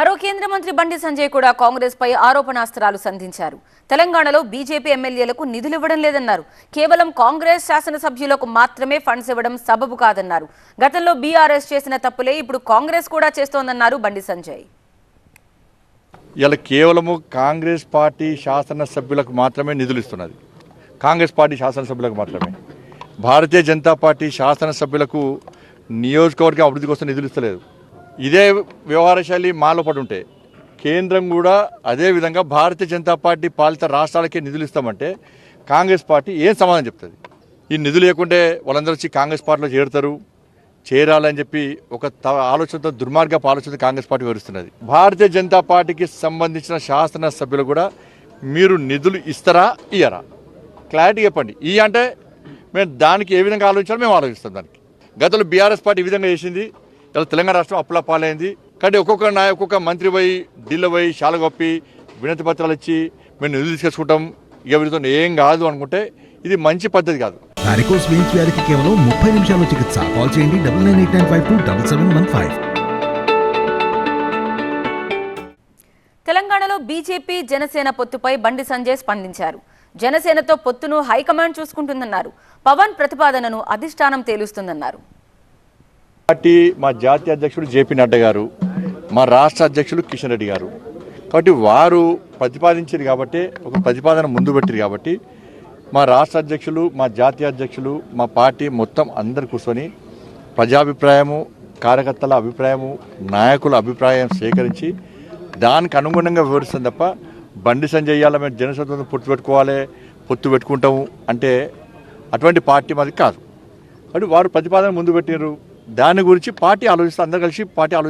మరో కేంద్ర మంత్రి బండి సంజయ్ కూడా కాంగ్రెస్ పై ఆరోపణాస్త్రాలు సంధించారు. తెలంగాణలో బీజేపీ ఎమ్మెల్యేలకు నిధులు ఇవ్వడం లేదన్నారు. కేవలం కాంగ్రెస్ శాసనసభ్యులకు మాత్రమే ఫండ్స్ ఇవ్వడం సబబు కాదన్నారు. గతంలో బీఆర్ఎస్ చేసిన తప్పులే ఇప్పుడు కాంగ్రెస్ కూడా చేస్తోందన్నారు బండి సంజయ్. ఇలా కేవలము కాంగ్రెస్ పార్టీ శాసనసభ్యులకు మాత్రమే నిధులు ఇస్తున్నది. కాంగ్రెస్ పార్టీ శాసనసభ్యులకు మాత్రమే. భారతీయ జనతా పార్టీ శాసనసభ్యులకు నియోజకవర్గ అభివృద్ధి కోసం నిధులు ఇస్తలేదు. ఇదే వ్యవహారశైలి మాలో పడి ఉంటే కేంద్రం కూడా అదే విధంగా భారతీయ జనతా పార్టీ పాలిత రాష్ట్రాలకే నిధులు ఇస్తామంటే కాంగ్రెస్ పార్టీ ఏం సమాధానం చెప్తుంది? ఈ నిధులు లేకుంటే వాళ్ళందరూ వచ్చి కాంగ్రెస్ పార్టీలో చేరుతారు చేరాలని చెప్పి ఒక త- ఆలోచనతో దుర్మార్గపు ఆలోచన కాంగ్రెస్ పార్టీ వివరిస్తున్నది భారతీయ జనతా పార్టీకి సంబంధించిన శాసన సభ్యులు కూడా మీరు నిధులు ఇస్తారా ఇయ్యరా? క్లారిటీ చెప్పండి. ఈ అంటే మేము దానికి ఏ విధంగా ఆలోచించాలో మేము ఆలోచిస్తాం దానికి. గతంలో బీఆర్ఎస్ పార్టీ ఈ విధంగా చేసింది. ఇలా తెలంగాణ రాష్ట్రం అప్పుల పాలైంది. కానీ ఒక్కొక్క నాయ ఒక్కొక్క మంత్రి పోయి ఢిల్లీ పోయి శాలగొప్పి వినతి పత్రాలు ఇచ్చి మేము నిధులు తీసుకొచ్చుకుంటాం. ఇక వీరితో ఏం కాదు అనుకుంటే ఇది మంచి పద్ధతి కాదు. వారికోస్ వెయిన్స్ వ్యాధికి కేవలం ముప్పై నిమిషాల్లో చికిత్స. కాల్ చేయండి double nine eight nine five two double seven one five. తెలంగాణలో బీజేపీ జనసేన పొత్తుపై బండి సంజయ్ స్పందించారు. జనసేనతో పొత్తును హైకమాండ్ చూసుకుంటుందన్నారు. పవన్ ప్రతిపాదనను అధిష్టానం తేలుస్తుందన్నారు. పార్టీ మా జాతీయ అధ్యక్షుడు జేపీ నడ్డా గారు మా రాష్ట్ర అధ్యక్షులు కిషన్ రెడ్డి గారు. కాబట్టి వారు ప్రతిపాదించారు కాబట్టి ఒక ప్రతిపాదన ముందు పెట్టారు కాబట్టి మా రాష్ట్ర అధ్యక్షులు మా జాతీయ అధ్యక్షులు మా పార్టీ మొత్తం అందరు కూర్చొని ప్రజాభిప్రాయము కార్యకర్తల అభిప్రాయము నాయకుల అభిప్రాయం సేకరించి దానికి అనుగుణంగా వివరిస్తుంది తప్ప బండి సంజయ్ మేము జనసత్వం పొత్తు పెట్టుకోవాలి పొత్తు పెట్టుకుంటాము అంటే అటువంటి పార్టీ మాది కాదు. కాబట్టి వారు ప్రతిపాదన ముందు పెట్టారు. దాని గురించి పార్టీ ఆలోచిస్తే అందరు కలిసి పార్టీ ఆలోచి